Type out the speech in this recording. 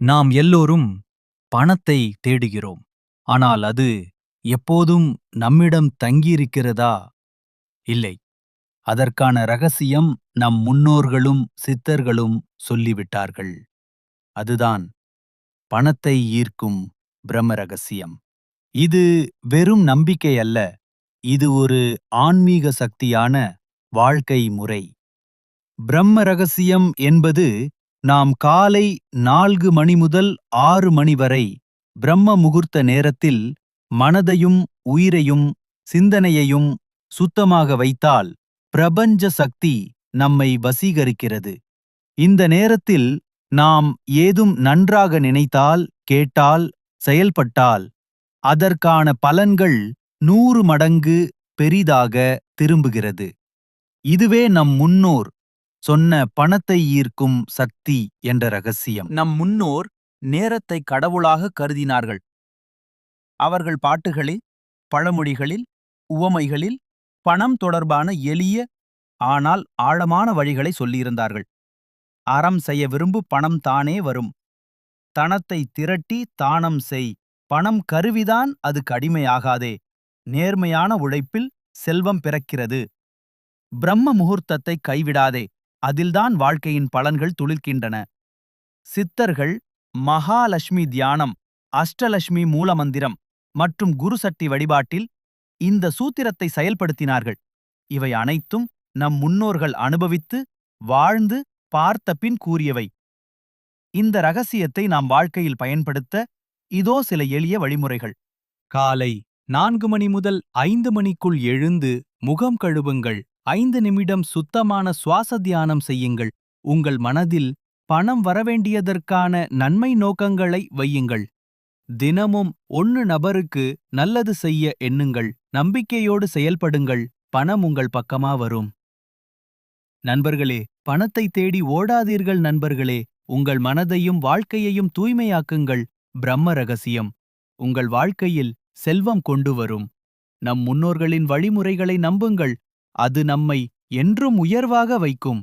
நாம் எல்லோரும் பணத்தை தேடுகிறோம். ஆனால் அது எப்போதும் நம்மிடம் தங்கியிருக்கிறதா? இல்லை. அதற்கான ரகசியம் நம் முன்னோர்களும் சித்தர்களும் சொல்லிவிட்டார்கள். அதுதான் பணத்தை ஈர்க்கும் பிரம்ம ரகசியம். இது வெறும் நம்பிக்கை அல்ல. இது ஒரு ஆன்மீக சக்தியான வாழ்க்கை முறை. பிரம்ம ரகசியம் என்பது நாம் காலை நான்கு மணி முதல் ஆறு மணி வரை பிரம்ம முகூர்த்த நேரத்தில் மனதையும் உயிரையும் சிந்தனையையும் சுத்தமாக வைத்தால் பிரபஞ்ச சக்தி நம்மை வசீகரிக்கிறது. இந்த நேரத்தில் நாம் ஏதும் நன்றாக நினைத்தால் கேட்டால் செயல்பட்டால் அதற்கான பலன்கள் நூறு மடங்கு பெரிதாக திரும்புகிறது. இதுவே நம் முன்னோர் சொன்ன பணத்தை ஈர்க்கும் சக்தி என்ற ரகசியம். நம் முன்னோர் நேரத்தை கடவுளாக கருதினார்கள். அவர்கள் பாட்டுகளில் பழமொழிகளில் உவமைகளில் பணம் தொடர்பான எளிய ஆனால் ஆழமான வழிகளை சொல்லியிருந்தார்கள். அறம் செய்ய விரும்பு பணம் தானே வரும். தனத்தை திரட்டி தானம் செய். பணம் கருவிதான் அது கடிமையாகாதே. நேர்மையான உழைப்பில் செல்வம் பிறக்கிறது. பிரம்ம முகூர்த்தத்தை கைவிடாதே. அதில்தான் வாழ்க்கையின் பலன்கள் துளிர்க்கின்றன. சித்தர்கள் மகாலட்சுமி தியானம் அஷ்டலட்சுமி மூலமந்திரம் மற்றும் குருசக்தி வழிபாட்டில் இந்த சூத்திரத்தை செயல்படுத்தினார்கள். இவை அனைத்தும் நம் முன்னோர்கள் அனுபவித்து வாழ்ந்து பார்த்த பின் கூறியவை. இந்த ரகசியத்தை நாம் வாழ்க்கையில் பயன்படுத்த இதோ சில எளிய வழிமுறைகள். காலை நான்கு மணி முதல் ஐந்து மணிக்குள் எழுந்து முகம் கழுவுங்கள். ஐந்து நிமிடம் சுத்தமான சுவாச தியானம் செய்யுங்கள். உங்கள் மனதில் பணம் வரவேண்டியதற்கான நன்மை நோக்கங்களை வையுங்கள். தினமும் ஒன்னு நபருக்கு நல்லது செய்ய எண்ணுங்கள். நம்பிக்கையோடு செயல்படுங்கள். பணம் உங்கள் பக்கமா வரும். நண்பர்களே பணத்தை தேடி ஓடாதீர்கள் நண்பர்களே. உங்கள் மனதையும் வாழ்க்கையையும் தூய்மையாக்குங்கள். பிரம்ம ரகசியம். உங்கள் வாழ்க்கையில் செல்வம் கொண்டு வரும். நம் முன்னோர்களின் வழிமுறைகளை நம்புங்கள். அது நம்மை என்றும் உயர்வாக வைக்கும்.